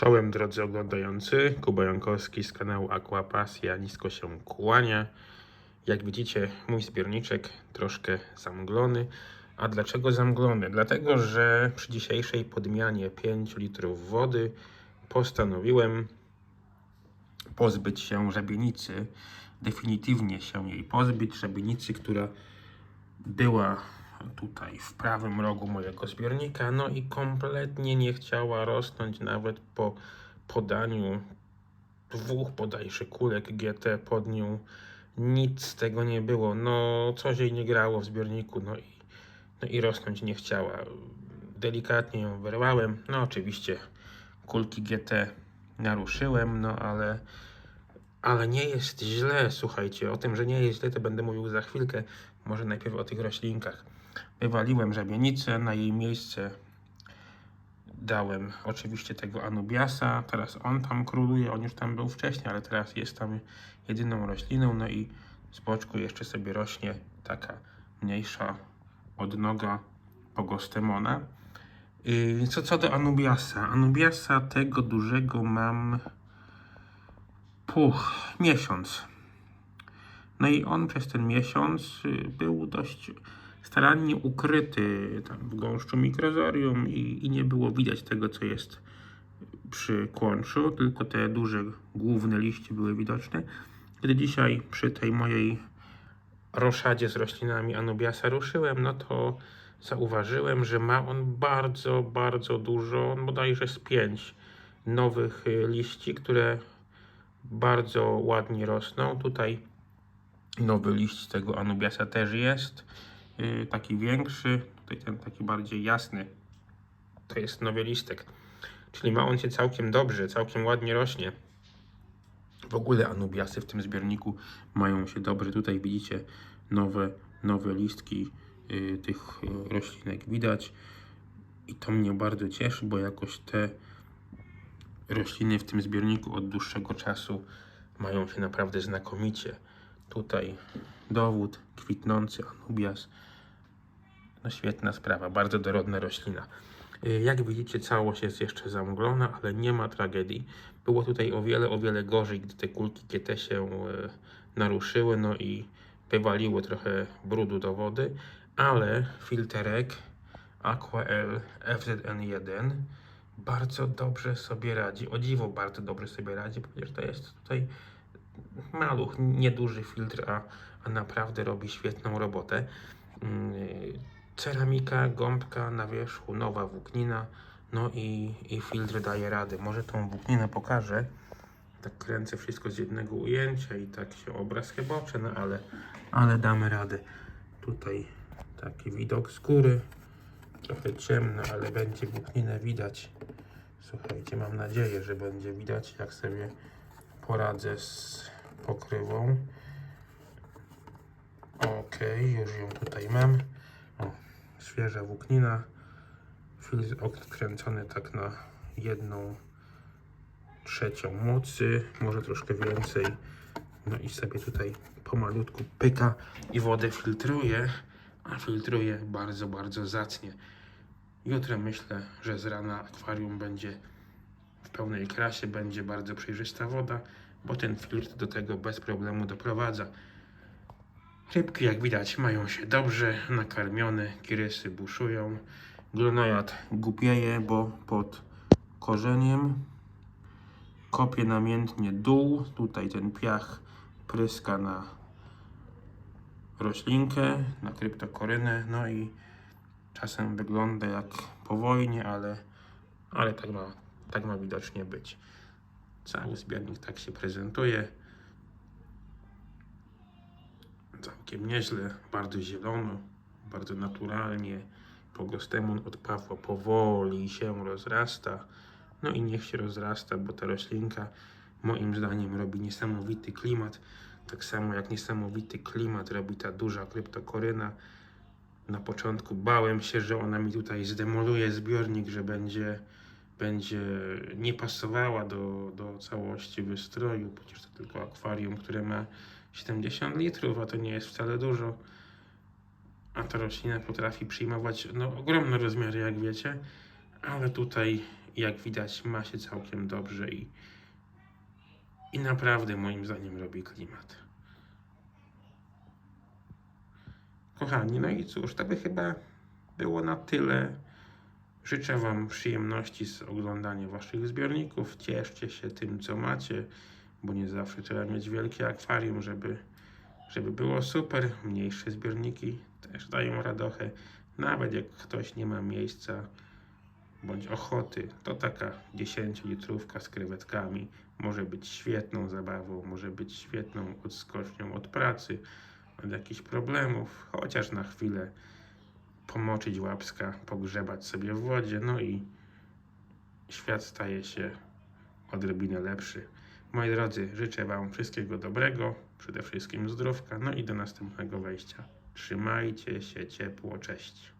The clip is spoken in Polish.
Czołem drodzy oglądający, Kuba Jankowski z kanału Aquapasja nisko się kłania. Jak widzicie, mój zbiorniczek troszkę zamglony. A dlaczego zamglony? Dlatego, że przy dzisiejszej podmianie 5 litrów wody postanowiłem pozbyć się żabienicy, definitywnie się jej pozbyć, żabienicy, która była tutaj w prawym rogu mojego zbiornika, no i kompletnie nie chciała rosnąć nawet po podaniu dwóch bodajże kulek GT pod nią. Nic z tego nie było. No, coś jej nie grało w zbiorniku, no i, no i rosnąć nie chciała. Delikatnie ją wyrwałem. No, oczywiście kulki GT naruszyłem, no ale ale nie jest źle, słuchajcie. O tym, że nie jest źle, to będę mówił za chwilkę. Może najpierw o tych roślinkach. Wywaliłem żabienicę, na jej miejsce dałem oczywiście tego Anubiasa. Teraz on tam króluje, on już tam był wcześniej, ale teraz jest tam jedyną rośliną. No i z boczku jeszcze sobie rośnie taka mniejsza odnoga pogostemona. Yy, Co, co do Anubiasa. Anubiasa tego dużego mam puch, miesiąc. No i on przez ten miesiąc y, był dość starannie ukryty tam w gąszczu mikrozorium i, i nie było widać tego, co jest przy kłączu, tylko te duże, główne liście były widoczne. Gdy dzisiaj przy tej mojej roszadzie z roślinami Anubiasa ruszyłem, no to zauważyłem, że ma on bardzo, bardzo dużo, bodajże z pięć nowych y, liści, które bardzo ładnie rosną. Tutaj nowy liść tego Anubiasa też jest, taki większy, tutaj ten taki bardziej jasny, to jest nowy listek. Czyli ma on się całkiem dobrze, całkiem ładnie rośnie. W ogóle Anubiasy w tym zbiorniku mają się dobrze. Tutaj widzicie nowe, nowe listki yy, tych yy, roślinek widać. I to mnie bardzo cieszy, bo jakoś te rośliny w tym zbiorniku od dłuższego czasu mają się naprawdę znakomicie. Tutaj dowód, kwitnący anubias. No świetna sprawa, bardzo dorodna roślina. Y, Jak widzicie, całość jest jeszcze zamglona, ale nie ma tragedii. Było tutaj o wiele, o wiele gorzej, gdy te kulki GT się y, naruszyły, no i wywaliło trochę brudu do wody, ale filterek AquaL FZN1 bardzo dobrze sobie radzi. O dziwo bardzo dobrze sobie radzi, ponieważ to jest tutaj maluch, nieduży filtr, a, a naprawdę robi świetną robotę. Yy, Ceramika, gąbka na wierzchu, nowa włóknina, no i, i filtr daje radę. Może tą włókninę pokażę. Tak kręcę wszystko z jednego ujęcia i tak się obraz chybocze, no ale, ale damy radę. Tutaj taki widok z góry. Trochę ciemno, ale będzie włókninę widać. Słuchajcie, mam nadzieję, że będzie widać, jak sobie poradzę z pokrywą. Ok, już ją tutaj mam. O, świeża włóknina. Filtr odkręcony tak na jedną trzecią mocy, może troszkę więcej. No i sobie tutaj pomalutku pyka i wodę filtruje, a filtruje bardzo, bardzo zacnie. Jutro myślę, że z rana akwarium będzie w pełnej krasie, będzie bardzo przejrzysta woda, bo ten filtr do tego bez problemu doprowadza. Rybki, jak widać, mają się dobrze nakarmione, kirysy buszują. Glonojad głupieje, bo pod korzeniem kopie namiętnie dół. Tutaj ten piach pryska na roślinkę, na kryptokorynę, no i czasem wygląda jak po wojnie, ale, ale tak, ma, tak ma widocznie być. Cały zbiornik tak się prezentuje. Całkiem nieźle, bardzo zielono, bardzo naturalnie. Pogostemon od Pawła powoli się rozrasta. No i niech się rozrasta, bo ta roślinka moim zdaniem robi niesamowity klimat. Tak samo jak niesamowity klimat robi ta duża kryptokoryna. Na początku bałem się, że ona mi tutaj zdemoluje zbiornik, że będzie, będzie nie pasowała do, do całości wystroju. Przecież to tylko akwarium, które ma 70 litrów, a to nie jest wcale dużo. A ta roślina potrafi przyjmować no, ogromne rozmiary, jak wiecie. Ale tutaj jak widać, ma się całkiem dobrze i, i naprawdę moim zdaniem robi klimat. Kochani, no i cóż, to by chyba było na tyle. Życzę Wam przyjemności z oglądania Waszych zbiorników. Cieszcie się tym, co macie, bo nie zawsze trzeba mieć wielkie akwarium, żeby, żeby było super. Mniejsze zbiorniki też dają radochę. Nawet jak ktoś nie ma miejsca bądź ochoty, to taka 10-litrówka z krewetkami może być świetną zabawą, może być świetną odskocznią od pracy, od jakichś problemów, chociaż na chwilę pomoczyć łapska, pogrzebać sobie w wodzie, no i świat staje się odrobinę lepszy. Moi drodzy, życzę Wam wszystkiego dobrego, przede wszystkim zdrówka, no i do następnego wejścia. Trzymajcie się ciepło, cześć.